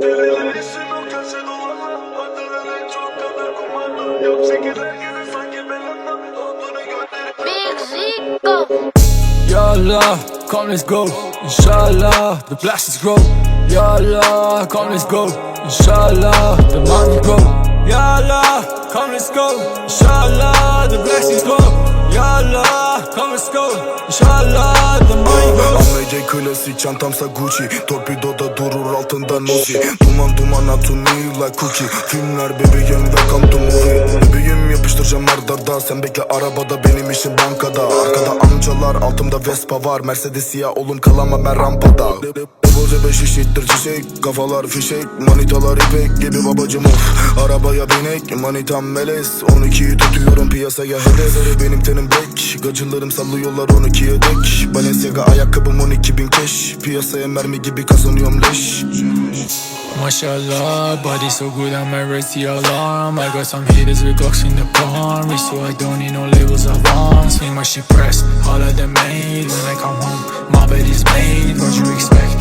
Ya Allah, come let's go. Inshallah, the blessings grow. Ya Allah, come let's go. Inshallah, the money grow. Ya Allah, come let's go. Inshallah, the blessings grow. Ya Allah, come let's go. Inshallah, AMC klasik çantamsa Gucci. Torpidoda durur altında Nozi Duman duman me like cookie. Filmler bebeğim welcome to movie Bebeğim yapıştıracağım ardarda Sen bekle arabada benim işim bankada. Arkada amcalar altımda Vespa var. Mercedes siyah oğlum kalama ben rampada Boza beş işittir çiçek Kafalar fişek Manitalar ipek gibi babacım of. Arabaya binek Manitam melez. 12'yi tutuyorum piyasaya hedefleri Benim tenim bek. Gacılarım sallıyorlar 12'ye dek. Balenciaga ayakkabım 12 bin keş. Piyasaya mermi gibi kazanıyorum leş. Mashallah, body so good I'm a raise the alarm. I got some haters with Glocks in the palm. Rich so I don't need no labels of arm Swing my shit press, all of them made When I come home, my bed is made. What you expect,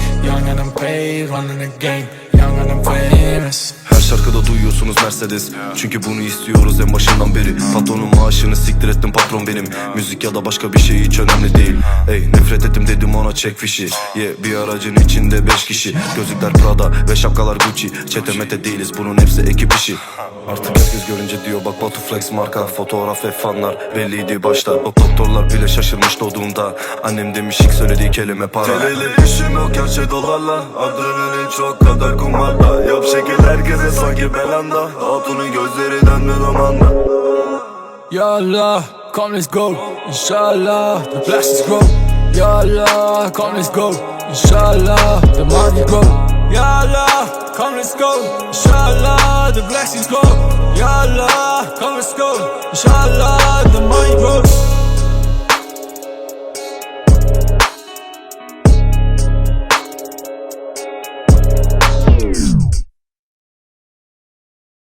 I'm paid Running the game, young and I'm famous şarkıda duyuyorsunuz Mercedes. Çünkü bunu istiyoruz en başından beri. Patronun maaşını siktir ettim patron benim. Müzik ya da başka bir şey hiç önemli değil. Ey nefret ettim dedim ona çek fişi. Ye bir aracın içinde beş kişi. Gözlükler Prada ve şapkalar Gucci. Çete mete değiliz bunun hepsi ekip işi. Artık herkes görünce diyor bak Batu Flex marka. Fotoğraf ve fanlar belliydi başta. O doktorlar bile şaşırmış doğduğunda. Annem demiş ilk söylediği kelime para. Deliler işin o köşe dolarlar Adrenalin çok kadar Yap şekil herkese sanki belanda Hatunun gözleri döndü dumanda Ya Allah, come let's go. Inshallah, the blessings grow. Ya Allah, come let's go. Inshallah, the money grow. Ya Allah, come let's go. Inshallah, the blessings grow. Ya Allah, come let's go. Inshallah,